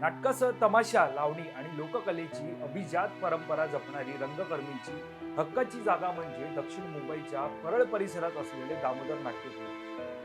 नाटकासह तमाशा लावणी आणि लोककलेची अभिजात परंपरा जपणारी रंगकर्मीची हक्काची जागा म्हणजे दक्षिण मुंबईच्या परळ परिसरात असलेले दामोदर नाट्यगृह.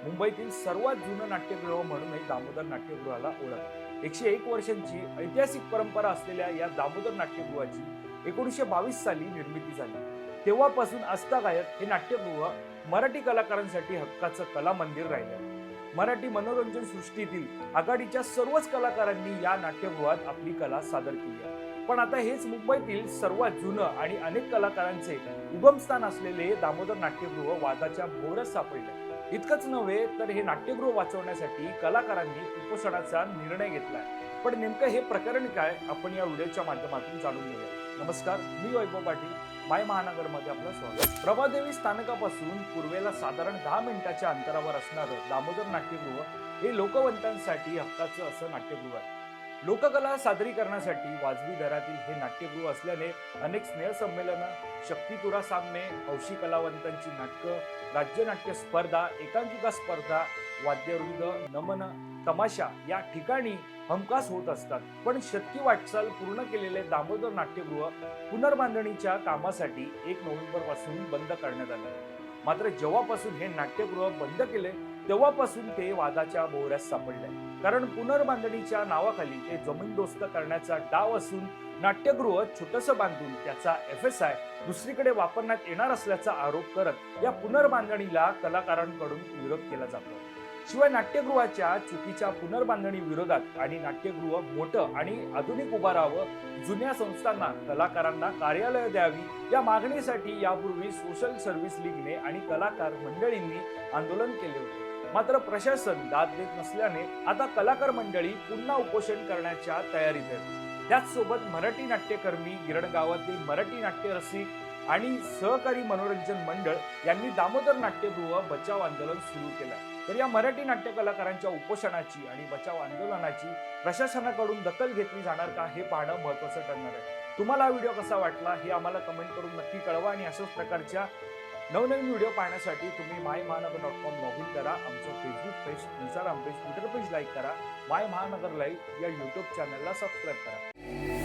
मुंबईतील सर्वात जुनं नाट्यगृह म्हणूनही दामोदर नाट्यगृहाला ओळख. एकशे एक वर्षांची ऐतिहासिक परंपरा असलेल्या या दामोदर नाट्यगृहाची एकोणीसशे बावीस साली निर्मिती झाली. तेव्हापासून आस्थागायक हे नाट्यगृह मराठी कलाकारांसाठी हक्काचं कला मंदिर राहिलं मराठी मनोरंजन सृष्टीतील आघाडीच्या सर्वच कलाकारांनी या नाट्यगृहात आपली कला सादर केली आहे. पण आता हेच मुंबईतील सर्वात जुनं आणि अनेक कलाकारांचे उगमस्थान असलेले दामोदर नाट्यगृह वादाच्या भोवऱ्यात सापडले. इतकंच नव्हे तर हे नाट्यगृह वाचवण्यासाठी कलाकारांनी उपोषणाचा निर्णय घेतलाय पण नेमकं हे प्रकरण काय आपण या व्हिडिओच्या माध्यमातून जाणून घेऊया. नमस्कार मी वैभव पाटील माय महानगरमध्ये आपलं स्वागत. प्रभादेवी स्थानकापासून पूर्वेला साधारण दहा मिनिटाच्या अंतरावर असणारं दामोदर नाट्यगृह हे लोकवंतांसाठी हक्काचं असं नाट्यगृह आहे. लोककला सादरीकरणासाठी वाजवी दरातील हे नाट्यगृह असल्याने अनेक स्नेहसंमेलनं शक्तितुरा सामने हौशी कलावंतांची नाटकं राज्यनाट्य स्पर्धा एकांकिका स्पर्धा वाद्यवृंद नमन तमाशा या ठिकाणी हमखास होत असतात. पण शतकी वाटचाल पूर्ण केलेले दामोदर नाट्यगृह पुनर्बांधणीच्या कामासाठी एक नोव्हेंबरपासून बंद करण्यात आले. मात्र जेव्हापासून हे नाट्यगृह बंद केले तेव्हापासून ते वादाच्या भोवऱ्यात सापडले. कारण पुनर्बांधणीच्या नावाखाली ते जमीनदोस्त करण्याचा डाव असून नाट्यगृह छोटस बांधून त्याचा एफ एस आय दुसरीकडे वापरण्यात येणार असल्याचा आरोप करत या पुनर्बांधणीला कलाकारांकडून विरोध केला जातो. शिवाय नाट्यगृहाच्या चुकीच्या पुनर्बांधणी विरोधात आणि नाट्यगृह मोठं आणि आधुनिक उभारावं जुन्या संस्थांना कलाकारांना कार्यालय द्यावी या मागणीसाठी यापूर्वी सोशल सर्व्हिस लीगने आणि कलाकार मंडळींनी आंदोलन केले होते. मात्र प्रशासन दाद देत नसल्याने आता कलाकार मंडळी पुन्हा उपोषण करण्याच्या तयारीत आहेत. त्याचसोबत मराठी नाट्यकर्मी गिरणगावातील मराठी नाट्य रसिक आणि सहकारी मनोरंजन मंडळ यांनी दामोदर नाट्यगृह बचाव आंदोलन सुरू केलं. तर या मराठी नाट्य कलाकारांच्या उपोषणाची आणि बचाव आंदोलनाची प्रशासनाकडून दखल घेतली जाणार का हे पाहणं महत्वाचं ठरणार आहे. तुम्हाला हा व्हिडिओ कसा वाटला हे आम्हाला कमेंट करून नक्की कळवा आणि अशाच प्रकारच्या नवनवीन व्हिडिओ पाहण्यासाठी तुम्ही माय महानगर डॉट कॉम लॉग इन करा. आमचं Facebook page Instagram page Twitter page like करा. माय महानगर लाईव्ह या यूट्यूब चॅनलला सबस्क्राईब करा.